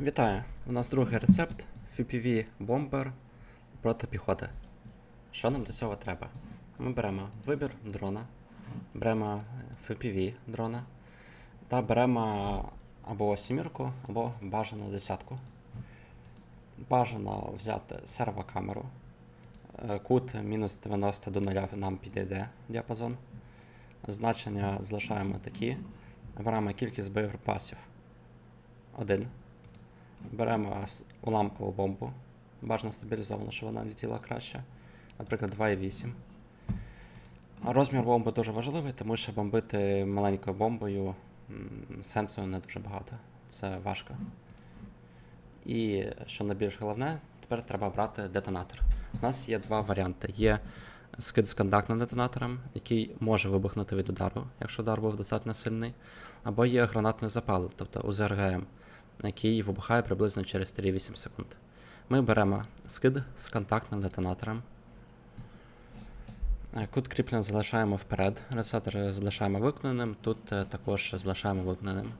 Вітаю! У нас другий рецепт FPV бомбер проти піхоти. Що нам до цього треба? Ми беремо вибір дрона, беремо FPV дрона та беремо або сімірку, або бажану десятку. Бажано взяти сервокамеру. Е, Кут мінус 90 до 0 нам підійде діапазон. Значення залишаємо такі. Беремо кількість боєприпасів. Один. Беремо уламкову бомбу. Бажано стабілізовано, щоб вона летіла краще. Наприклад, 2,8. А Розмір бомби дуже важливий, тому що бомбити маленькою бомбою сенсу не дуже багато. Це важко. І що найбільш головне, тепер треба брати детонатор. У нас є два варіанти. Є скид з контактним детонатором, який може вибухнути від удару, якщо удар був достатньо сильний, або є гранатний запал, тобто УЗРГМ, який вибухає приблизно через 3-8 секунд. Ми беремо скид з контактним детонатором. Е, Кут кріплення залишаємо вперед, рецептор залишаємо виконаним, тут е, також залишаємо виконаним.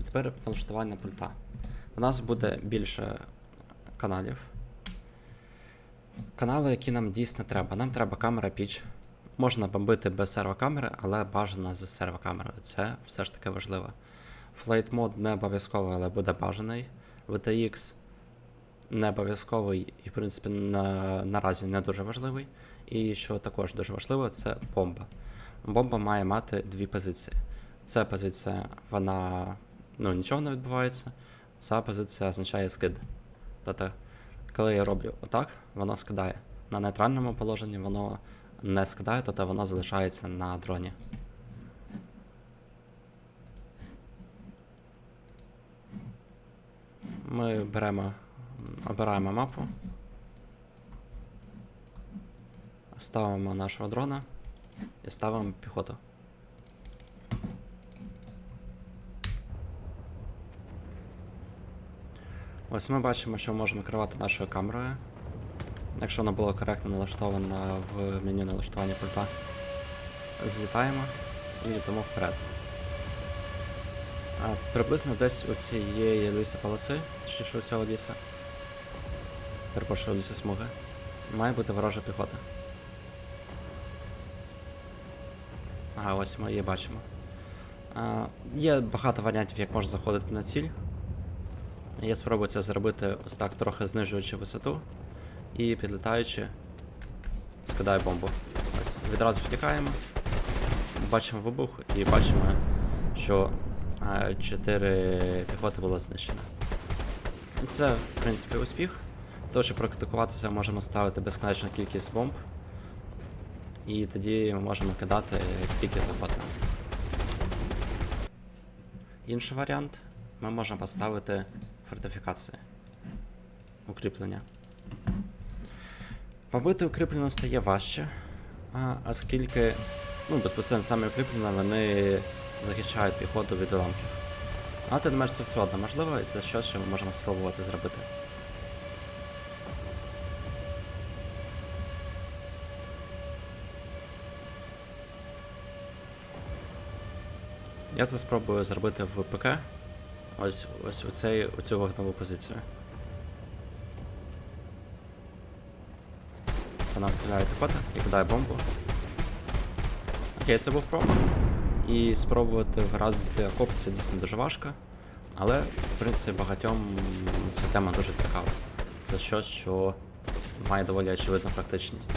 І тепер налаштування пульта. У нас буде більше каналів. Канали, які нам дійсно треба. Нам треба камера піч. Можна бомбити без сервокамери, але бажано з сервокамерою. Це все ж таки важливо. Flight мод не обов'язковий, але буде бажаний. VTX не обов'язковий і, в принципі, на, наразі не дуже важливий. І що також дуже важливо, це бомба. Бомба має мати дві позиції. Ця позиція, вона ну, нічого не відбувається. Ця позиція означає скид. Тобто, коли я роблю отак, воно скидає. На нейтральному положенні воно не скидає, тобто воно залишається на дроні. Ми беремо, обираємо мапу, ставимо нашого дрона і ставимо піхоту. Ось ми бачимо, що можемо керувати нашою камерою. Якщо вона була коректно налаштована в меню налаштування пульта. Злітаємо і літимо вперед. А, приблизно десь у цієї лісополоси, чи що цього ліса. Перепрошую, лісосмуги. Має бути ворожа піхота. Ага, ось ми її бачимо. А, є багато варіантів, як можна заходити на ціль. Я спробую це зробити ось так, трохи знижуючи висоту і підлітаючи, скидаю бомбу. Ось, відразу втікаємо, бачимо вибух і бачимо, що 4 піхоти було знищено. Це, в принципі, успіх. Тому що практикуватися можемо ставити безконечну кількість бомб. І тоді ми можемо кидати скільки завгодно. Інший варіант ми можемо поставити фортифікації. Укріплення. Побити укріплення стає важче, оскільки ну, безпосередньо саме укріплення вони захищають піхоту від уламків. Але тим не це все одно можливо, і це щось, що ми можемо спробувати зробити. Я це спробую зробити в ПК. Ось ось у, цей, у цю вогневу позицію. Вона стріляє піхота і кидає бомбу. Окей, це був промах. І спробувати вразити окоп це дійсно дуже важко. Але, в принципі, багатьом ця тема дуже цікава. Це щось, що має доволі очевидну практичність.